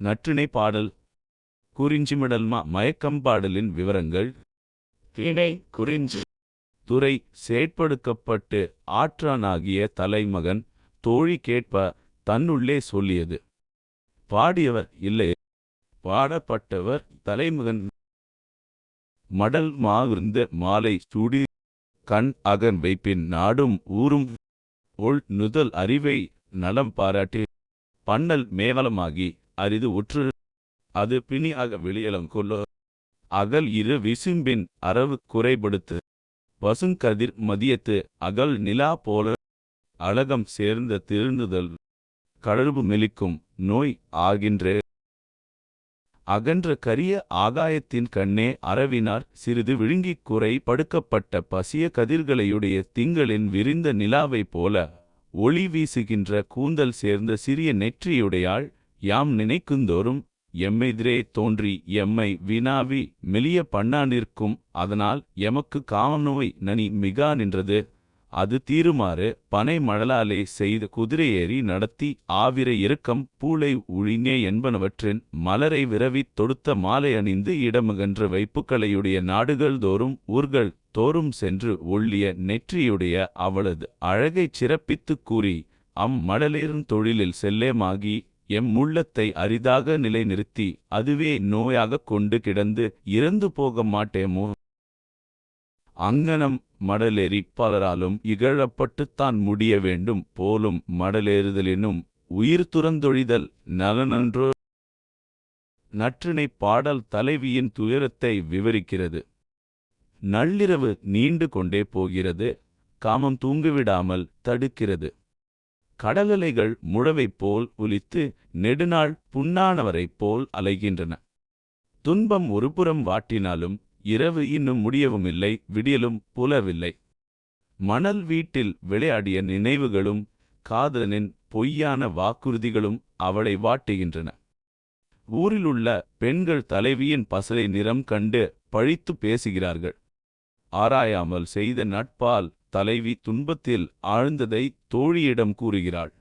நற்றிணை பாடல். குறிஞ்சிமிடல்மா மயக்கம் பாடலின் விவரங்கள். திணை குறிஞ்சி. துறை செயற்படுக்கப்பட்டு ஆற்றானாகிய தலைமகன் தோழி கேட்ப தன்னுள்ளே சொல்லியது. பாடியவர் இல்லை. பாடப்பட்டவர் தலைமகன். மடல் மாவிருந்த மாலை சூடி கண் அகன் வைப்பின் நாடும் ஊரும். ஒள் நுதல் அறிவை நலம் பாராட்டி பன்னல் மேவலமாகி அரிது உற்று அது பிணியாக வெளியலம் கொள்ளோ அகல் இரு விசும்பின் அரவு குறைபடுத்து. பசுங்கதிர் மதியத்து அகல் நிலா போல அழகம் சேர்ந்த திருந்துதல். கழவு மெலிக்கும் நோய் ஆகின்றே. அகன்ற கரிய ஆகாயத்தின் கண்ணே அரவினார் சிறிது விழுங்கிக் குறை படுக்கப்பட்ட பசிய கதிர்களையுடைய திங்களின் விரிந்த நிலாவைப் போல ஒளி வீசுகின்ற கூந்தல் சேர்ந்த சிறிய நெற்றியுடையாள் யாம் நினைக்குந்தோறும் எம்மெதிரே தோன்றி எம்மை வினாவி மெலிய பண்ணா நிற்கும் அதனால் எமக்கு காமநோய் நனி மிகா நின்றது. அது தீருமாறு பனை மழலாலே செய்த குதிரையேறி நடத்தி ஆவிர இறுக்கம் பூளை உழினே என்பனவற்றின் மலரை விரவித் தொடுத்த மாலை அணிந்து இடமகன்ற வைப்புக்களையுடைய நாடுகள் தோறும் ஊர்கள் தோறும் சென்று ஒள்ளிய நெற்றியுடைய அவளது அழகைச் சிறப்பித்துக் கூறி அம் மடலேறும் தொழிலில் செல்லேமாகி எம் உள்ளத்தை அரிதாக நிலைநிறுத்தி அதுவே நோயாகக் கொண்டு கிடந்து இறந்து போக மாட்டேமோ? அங்ஙனம் மடலேறி பலராலும் இகழப்பட்டுத்தான் முடிய வேண்டும் போலும் மடலேறுதலினும் உயிர் துறந்தொழிதல் நலனன்றோ? நற்றினை பாடல் தலைவியின் துயரத்தை விவரிக்கிறது. நள்ளிரவு நீண்டு கொண்டே போகிறது. காமம் தூங்கிவிடாமல் தடுக்கிறது. கடலலைகள் முழவைப் போல் ஒலித்து நெடுநாள் புண்ணானவரைப் போல் அலைகின்றன. துன்பம் ஒருபுறம் வாட்டினாலும் இரவு இன்னும் முடியவுமில்லை விடியலும் புலவில்லை. மணல் வீட்டில் விளையாடிய நினைவுகளும் காதலனின் பொய்யான வாக்குறுதிகளும் அவளை வாட்டுகின்றன. ஊரிலுள்ள பெண்கள் தலைவியின் பசலை நிறம் கண்டு பழித்து பேசுகிறார்கள். ஆராயாமல் செய்த நட்பால் தலைவி துன்பத்தில் ஆழ்ந்ததை தோழியிடம் கூறுகிறாள்.